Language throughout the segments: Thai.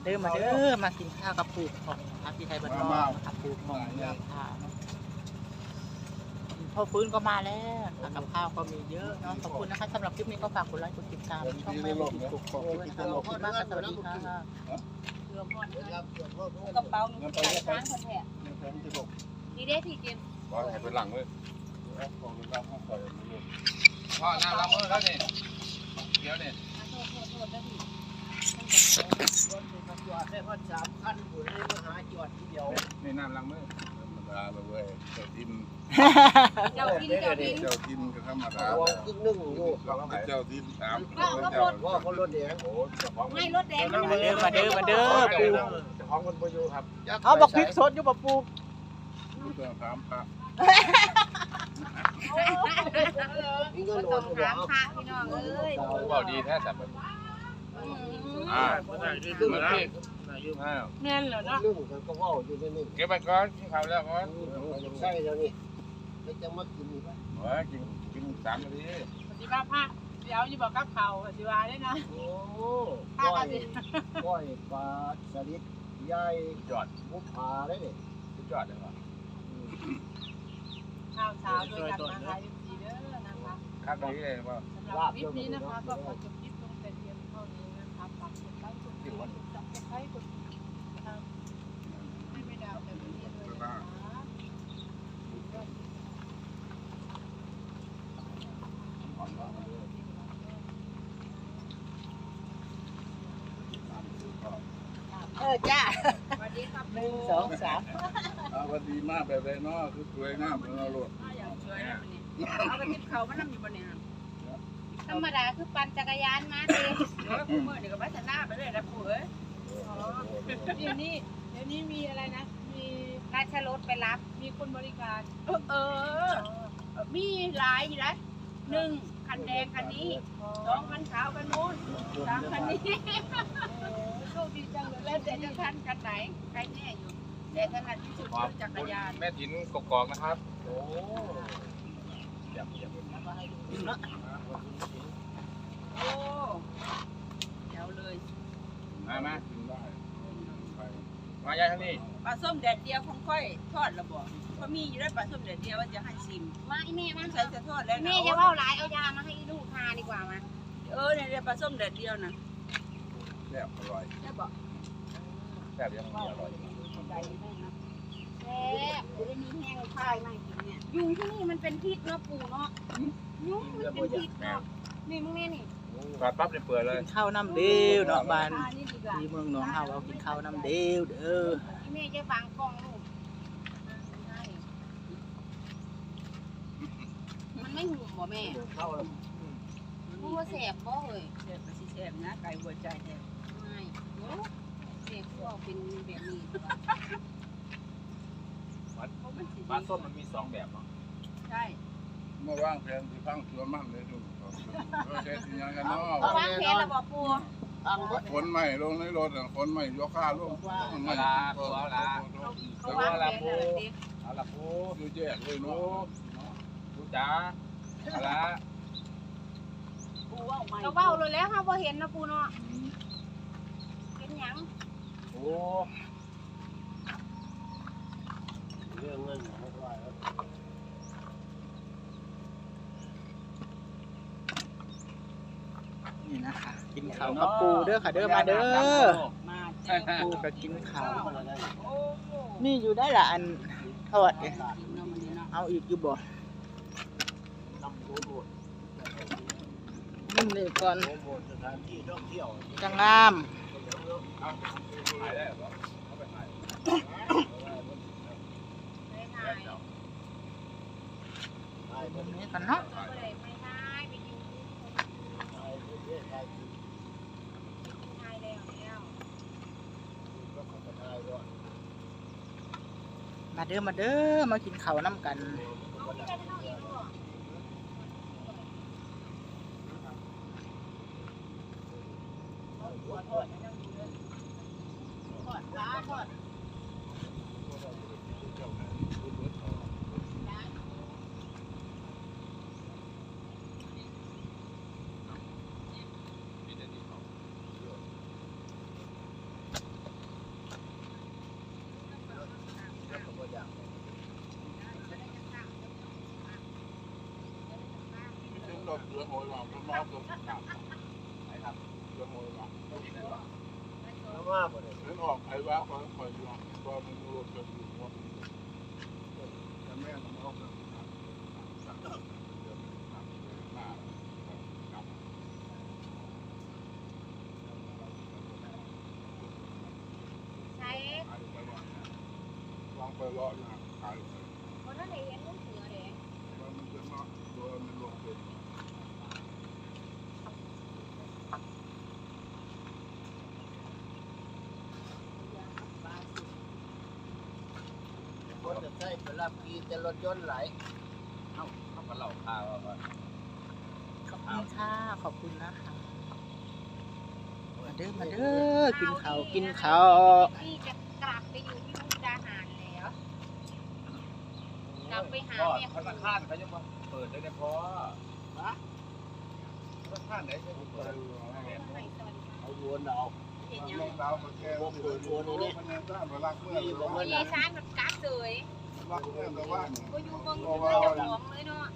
มาเด้อมาเด้อมากินข้าวกับปูของพระพี่ไทยบ้านนอกนะครับปูของเมืองท่าเนาะพ่อฟื้นก็มาแล้วกับข้าวก็มีเยอะเนาะขอบคุณนะคะสำหรับคลิปนี้ก็ฝากกดไลค์กดติดตามช่องแม่บุญติดกุกของด้วยนะคะขอบคุณมากค่ะสวัสดีค่ะกระเป๋าหนูใส่ช้างคนแท้นี่ได้พี่เกมว่าให้เป็นหลังเลยพ่อน้ำล้างมือแล้วนี่เดี๋ยวนี่โทษโทษโทษนะพี่ นี่น้ำล้างมือธรรมดาเลยเว้ยเจ้าทินเจ้ากินเจ้ากินเจ้าทินก็ธรรมดาว่าครึ่งหนึ่งอยู่เจ้าทินสามว่าคนรถแดงโอ้เจ้าของไม่รถแดงมันมาเด้อมาเด้อมาเด้อปูเจ้าของคนประยูครับเอาบักพริกสดอยู่บ่ปูเจ้าสามพระนี่ก็ก็โดต้อนงบอถามกพระพี่น้องเอ้ยว่าดีแท้แต่แบบ อืมอ่าครึ่งเมื่อหนึ่กี้งอ้าวแม่นเหรอเนาะครึ่งก็ว่าอยู่ในนี่เก็บไปก่อนกินข้าวแล้วก่อนใช่แล้วนี่แล้วจะมากินอีกเฮ้ยกินกินสามนาทีปฏิบัติพระเดี๋ยวอยู่บอกกับเขาปฏิบัติได้นะโอ้ก้อยก้อยปลาสลิดใหญ่จอดมุกผาได้เนี่ยจอดเลยวะข้าวเช้าด้วยกันนะคะยุติเด้อนะคะข้างนี้เลยว่าสำหรับคลิปนี้นะคะก็ขอจบ เออจ้าสวัสดีครับหนึ่งสองสามเอาวันดีมากแบบไรเนาะคือสวยงามเป็นอรรถอย่างช่วยนะวันนี้เอากระติบเขามานั่งอยู่บนนี้ธรรมดาคือปั่นจักรยานมาเองเดี๋ยวกูมือเดี๋ยวก็พัฒนาไปเลยนะปู่เอ้ย เดี๋ยวนี้เดี๋ยวนี้มีอะไรนะ มีราชรถไปรับ มีคนบริการ เออเออ มีหลายอยู่นะหนึ่งคันแดงคันนี้สองคันขาวคันนู้นสามคันนี้โชคดีจังเลยแล้วแต่จะทันกันไหนใครแน่อยู่แต่ถนัดที่สุดคือจักรยานแม่ถินกกอกนะครับ โอ้ยำยำโอ้เดี๋ยวเลย มามากินได้ไปมายายทางนี้ปลาส้มแดดเดียวคงค่อยทอดระบอกเพราะมีอยู่แล้วปลาส้มแดดเดียวว่าจะให้ซิมมาไอ้แม่มาใส่จะทอดแล้วนะแม่จะว่าหลายเอายามาให้ลูกทาดีกว่ามาเออเนี่ยปลาส้มแดดเดียวนะแซ่บอร่อยแล้วบอกแซ่บยังมีอร่อยแซ่บจะได้มีแห้งคายมากินเนี่ยยุงที่นี่มันเป็นพิษเนาะปู่เนาะยุงมันเป็นพิษเนาะนี่มึงแม่นี่ ปลาปั๊บเนี่ยเปิดเลยกินข้าวน้ำเดียวเนาะบ้านทานนี่ดีกว่าที่เมืองหนองเฮาเอากินข้าวน้ำเดียวเด้อแม่จะฟังกล้องลูกมันไม่หุ่มบ่แม่เข้าแล้วมันว่าแสบบ่เฮ้ยแซ่บสิแซ่บนะไก่หัวใจแท้ไม่โอ้แสบก็เป็นแบบนี้ปลาส้มมันมีสองแบบเนาะใช่ เมื่อว่างแผนที่ฟังสวนมันเลยดูเราใช้สิยังกันเนาะเอาวางแผนแล้วบ่ปู่ตั้งไว้ขนใหม่ลงในรถขนใหม่ยกข้าลงใหม่เขาวางแผนแล้วล่ะติเอาละปูดูแยกเลยเนาะดูจ๋าเอาละปูว่าไม่ก็เว้าเลยแล้วเฮาบ่เห็นนะปูเนาะเห็นหยังโอ้เรื่องเงินไม่ว่าแล้ว นี่นะคะกิน ข้าวกับปูเด้อค่ะเด้อมาเด้อมาปูก็กินข้าวโอ้นี่อยู่ได้ละอันทอดเนี่ยกินเนาะมันนี่เนาะเอาอีกอยู่บ่นำโบสถ์นิ่มเลยก่อนโบสถ์สถานที่ท่องเที่ยวจังงามถ่ายได้เหาเด้อมาเด้อมากินข้าวน้ำกันทอด ก็เรือโหยว่ามันมอบตัวหนักไหนครับเรือโหยว่าแล้วมาบ่ได้เรื่องอกไอ้ว่าคอยคอยอยู่ก็มันรวมกันอยู่ว่าแต่แม่มันออกกันสักเดือนหน้าใช้ไปรออยู่นะขาย คนนั้นเห็นลูกเสือเด้ มันจะมาตัวมันรวมเป็น คน จะใช้ไปรับขี่แต่รถยนต์ไหลายเขาก็เล่าข่าวว่า ขอบคุณค่ะ ขอบคุณนะคะมาเด้อมาเด้อกินข้าวกินข้าวพี่จะกลับไปอยู่ที่มุกดาหารแล้วกลับไปหาก็แม่ธนาคารเขายังมาเปิดได้เนี่ยพอธนาคารไหนจะเปิดให้สวัสดีค่ะเอาวนเอาเห็นยังลงดาวมาแก้วเปิดโอนนี่คะแนนสร้างรักเมื่อมีไอ้ซ้ายแบบกักเลย รักเมื่อแต่ว่าก็อยู่เบิ่งอยู่เจ้าของเลยเนาะ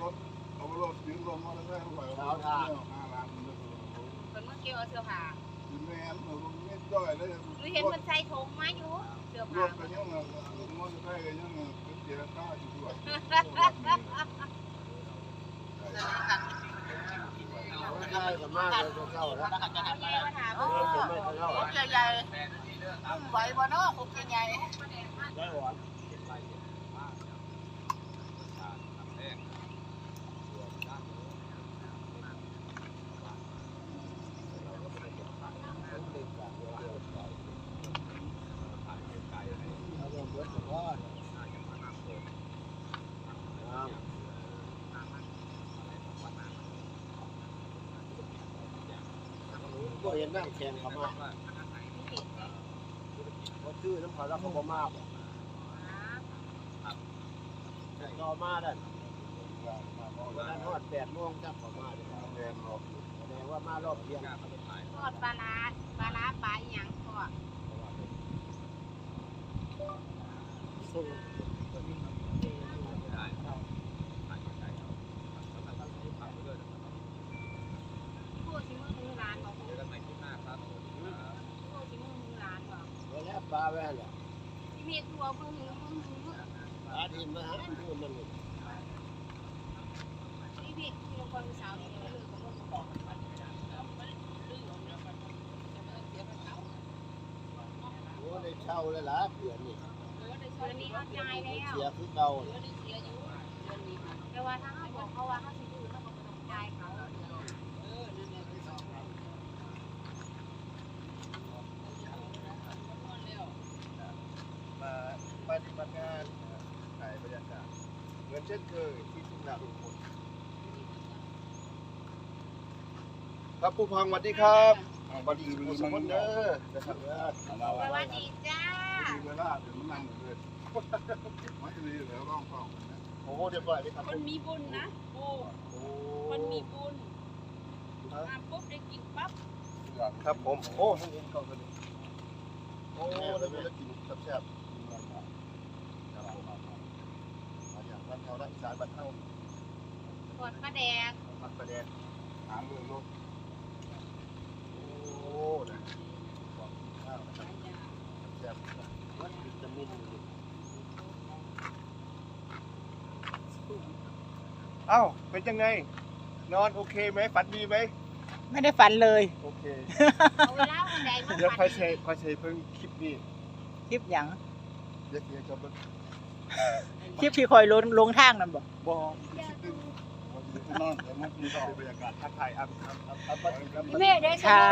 รถเอารถถึงลมมาแล้วไปเอาห้าล้านเพิ่นเมื่อกี้เอาเสื้อผ้าถึงแม่เราไม่ย่อยเลยหรือเห็นเพิ่นใส่ถุงมาอยู่เสื้อรผ้าถกันยังมอเตอร์ไซค์กันยังเป็นเสียค่าอยู่ด้วยได้ก็มากเลยก็เข้าแล้วเอาแย่มาถามเออจะไม่เท่าใหญ่ใหญ่ๆอุ้มไหวบ่เนาะคุกใหญ่ได้หวาน ก็เห็นนั่งแข่งเขามาเพราะชื่อน้ำเขาแล้วเขาบ่มาบ่แต่ก็มาด้วันนั้นทอดแปดโมงจับเขามาเลยแรงรอบแสดงว่ามารอบเที่ยงทอดปลาร้าปลาร้าปลาอีหยังทอดส่ง โคชิมือมือร้านบอกโคชิมือมือร้านบอก ไว้แล้วปลาแว่นแหละ ที่เมียทัวร์มือมือมือมือ ปลาที่มาหาดูมันนี่ที่พี่ที่คนสาวนี่เลยก็บ่บอกโอ้ได้เช่าเลยล่ะเดือนนี้เดือนนี้เขาจ่ายแล้วเสียคือเก่าแต่ว่าถ้าเขาบอกเขาว่าเขาสิอยู่เขาก็ต้องจ่ายเขา มาปฏิบัติงานถ่ายบรรยากาศ เหมือนเช่นเคยที่ทุ่งนาลุงพลครับผู้พังสวัสดีครับสวัสดีผู้สมบูรณ์เด้อนะครับเด้อสวัสดีจ้ามีเวลาถึงมันนั่งเลยมันจะมีเหลือร่องฟองนะโอ้เดี๋ยวก่อนไปครับคนมีบุญนะปูโอ้คนมีบุญมาปุ๊บได้กินปั๊บครับผมโอ้ให้เห็นกล่องกันดิโอ้ได้เวลากินแซ่บๆครับผม มาอย่างบ้านเฮาและอีสานบ้านเฮาทอดปลาแดกผักกระแดงหาเรื่องรถโอ้นะของข้าวนะครับแซ่บๆวัดวิตามินเอ้าเป็นยังไง นอนโอเคไหมฝันดีไหมๆไม่ได้ฝันเลย โอเค เอาเวลาคนใดมาเดี๋ยวคผัอยดแชร์คอยแชร์เพิ่งคลิปนี้คลิปหยังเดี๋ยวเดี๋ยวจะเบิ่ง คลิปที่คอยลงลงทางนั่นบ่บอนอนแต่มันมีต่อบรรยากาศทักทายอัพอัพอัพอัพอัพแม่ได้ค่ะ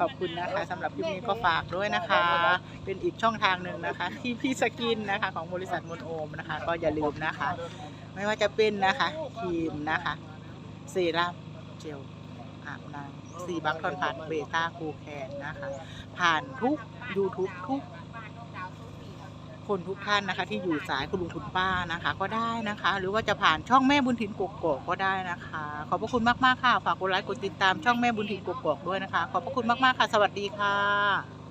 ขอบคุณนะคะสำหรับคลิปนี้ก็ฝากด้วยนะคะ เป็นอีกช่องทางหนึ่งนะคะ ที่พี่สกินนะคะของบริษัทมนโอมนะคะ ก็อย่าลืมนะคะ ไม่ว่าจะเป็นนะคะครีมนะคะเซรั่มเจลอาบน้ำซีบัคทอนผ่านเบต้าคูแคนนะคะ ผ่านทุก YouTube ทุก บ้านนกดาวทุกปี คนทุกท่านนะคะ ที่อยู่สายคุณลุงคุณป้านะคะ ก็ได้นะคะ หรือว่าจะผ่านช่องแม่บุญถิ่นกกอกก็ได้นะคะ ขอบพระคุณมากๆค่ะ ฝากกดไลค์กดติดตามช่องแม่บุญถิ่นกกอกด้วยนะคะ ขอบพระคุณมากๆค่ะ สวัสดีค่ะ